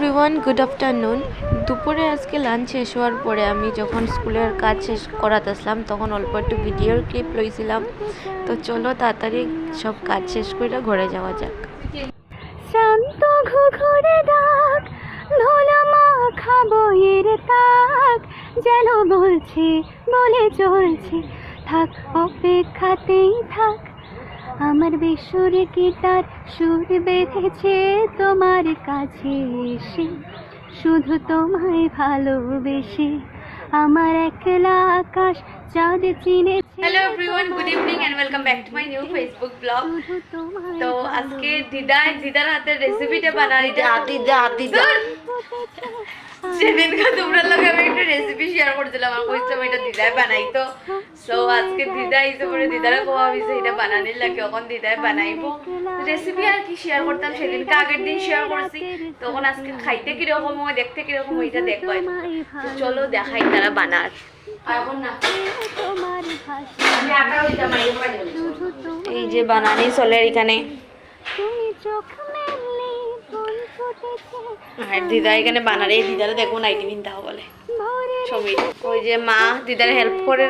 Everyone good afternoon দুপুরে আজকে lunch শেষ হওয়ার পরে আমি যখন স্কুলের কাজ শেষ করাতেছিলাম তখন অল্প একটু ভিডিওর ক্লিপ লইছিলাম। তো চলো তাড়াতাড়ি সব কাজ শেষ করে ঘরে যাওয়া যাক। শান্ত ঘুঘুরে ডাক, ধুলো মাখা বইয়ের তাক, যেন বলছে বলে চলছে। থাক, অপেক্ষাতেই থাক। আমার বেসুরে গিটার সুর বেঁধেছে তোমার কাছে এসে। শুধু তোমায় ভালোবেসে আমার একলা আকাশ চাঁদ চিনে hello everyone good evening and welcome back to my new Facebook blog তো আজকে দিদা দিদার হাতের রেসিপিটা বানাই। সেদিনকে তোমরা লগে আমি একটা রেসিপি শেয়ার করছিলাম আর কইছিলাম এটা দিদাই বানাই তো সো আজকে দিদা হিসেবে করে দিদারা কোয়া হয়েছে এটা বানানির লাগে, এখন দিদাই বানাইবো। রেসিপি আর কি শেয়ার করতাম, সেদিনকে আগের দিন শেয়ার করছি। তখন আজকে খাইতে কীরকম হয়, দেখতে কীরকম হয়, এটা দেখব তো চলো দেখাই তারা বানার। আমি এই যে বানানি চলে এখানে। আর দিদা এখানে বানারে, দিদারা দেখো নাইটি পিনতে বলে। ছবি। ওই যে মা দিদার হেল্প করে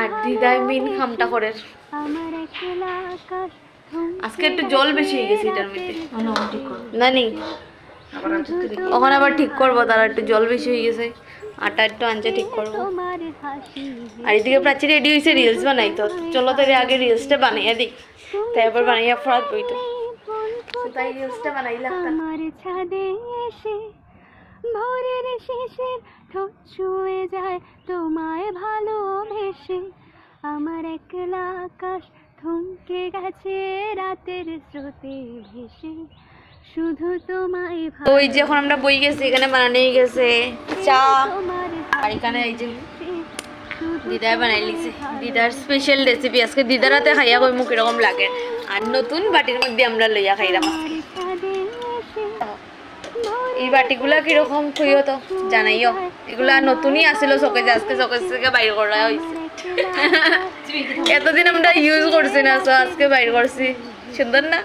আর দিদাই মিন খামটা করে। আজকে একটু জল বেশি হয়ে গেছে এটার মধ্যে। না নি ওখানে আবার ঠিক করব তারা একটু জল বেশি হয়ে গেছে। আটা একটু আনছে ঠিক করব। আর এদিকে প্রাচীর রেডি হয়েছে রিলস বানাই তো। চলো তাহলে আগে রিলসটা বানাইয়া দিই। তারপর বানাইয়া ফরাত বই তো তাই রিলসটা বানাই লাগতাম ভোরের শেষের ঠোঁট ছুঁয়ে যায় তোমায় ভালোবেসে। আমার একলা আকাশ থমকে গেছে রাতের স্রোতে ভেসে। শুধু তোমায় ওই যে এখন আমরা বই গেছি এখানে বানানোই গেছে চা। আর এখানে এই যে দিদার বানাই লিছে। দিদার স্পেশাল রেসিপি আজকে দিদার হাতে খাইয়া কই মুখ এরকম লাগে। আর নতুন বাটির মধ্যে আমরা লইয়া খাইলাম আজকে। এই বাটিগুলা কীরকম খুঁইও তো জানাইও। এগুলা নতুনই আসিল চকে যে আজকে চকে থেকে বাইর করা হয়েছে এতদিন আমরা ইউজ করছি না তো আজকে বাইর করছি সুন্দর না?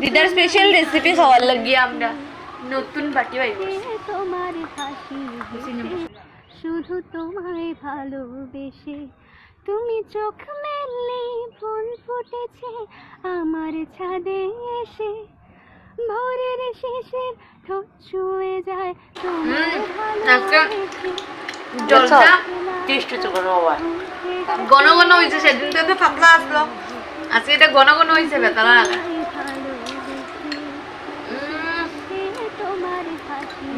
দিদার স্পেশাল রেসিপি খাওয়ার লাগিয়ে আমরা নতুন বাটি বাইর করছি। শুধু তোমায় ভালোবেসে তুমি চোখ মেললে ফুল ফুটেছে, আমার ছাদে এসে ভোরের শেষের ঠোঁট ছুঁয়ে যায় তোমার জলটা টেস্ট হচ্ছে কোনো বাবা ঘন ঘন হয়েছে সেদিন তো পাতলা আসলো। আজকে এটা ঘন ঘন হয়েছে বেতালা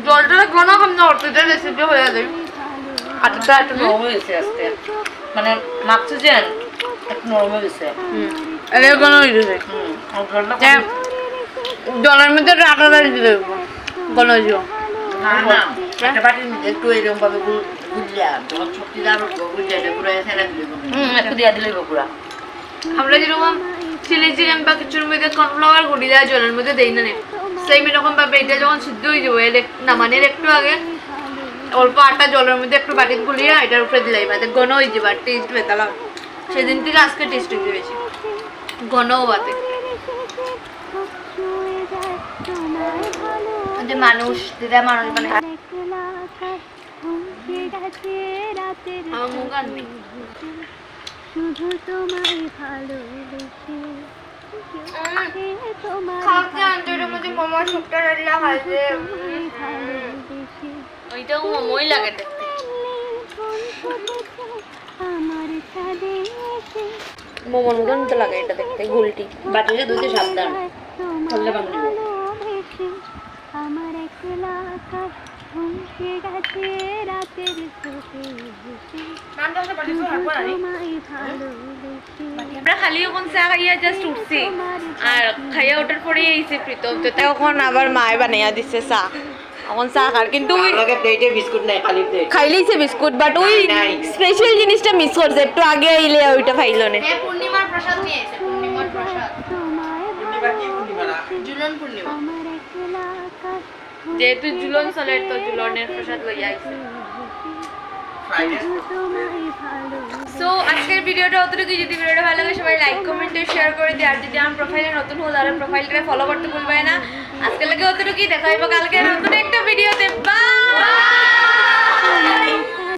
জলটা ঘন ঘন করতে এটা রেসিপি হয়ে যায়। আটাটা একটু নরম হয়েছে আজকে। মানে মাপছে যে একটু নরম হয়েছে এটা ঘন হয়েছে জলটা জলের মধ্যে আটা দিয়ে দিতে ঘন হয়েছে না না একটা এরকম ভাবে গুলিয়া যখন শক্তি দাঁড় গুলিয়া পুরো ফেলে দিলে হুম একটু দিয়া দিলে পুরা। আমরা যেরকম চিলি চিকেন বা কিছুর মধ্যে কর্নফ্লাওয়ার গুঁড়ি দেওয়া জলের মধ্যে দেই না সেম এরকম ভাবে এটা যখন সিদ্ধ হয়ে যাব এর নামানোর একটু আগে অল্প আটা জলের মধ্যে একটু বাটিতে গুলিয়ে এটার উপরে দিলাই বাদে ঘন হয়ে যাবে আর টেস্ট বেতালা সেদিন থেকে আজকে টেস্ট হয়েছে বেশি ঘন হওয়াতে যে মানুষ দিদা মানুষ মানে। শুধু তোমায় ভালোবেসে তোমার খাওয়াতে আন্তরের মধ্যে মোমো শুকটা রান্না খাইছে তোমায় ওইটাও মোমোই লাগে মোমোর মতন তো লাগে এটা দেখতে গুলটি। বাটিটা ধুতে সাবধান। আমার একলা আকাশ থমকে গেছে রাতের ভেসে আমরা খালি এখন চা খাইয়া জাস্ট উঠছি আর খাইয়া ওঠার পরে এইছে প্রীতম তো তখন আবার মায়ে বানাইয়া দিচ্ছে চা। এখন চা খার কিন্তু ওই বিস্কুট নাই খালি প্লেট খাইলেইছে বিস্কুট বাট ওই। স্পেশাল জিনিসটা মিস করছে একটু আগে আইলে ওইটা খাইলো না। আকাশ যেহেতু জুলন চলের তো জুলনের প্রসাদ লই আইছে। সো আজকের ভিডিওটা অতটুকু যদি ভিডিওটা ভালো লাগে, সবাই লাইক কমেন্ট শেয়ার করে দিই আর যদি আমার প্রোফাইলে নতুন হল, তাহলে প্রোফাইলটা ফলো করতে ভুলবে না। আজকে লাগে অতটুকুই। দেখা হইব কালকে নতুন একটা ভিডিওতে। বাই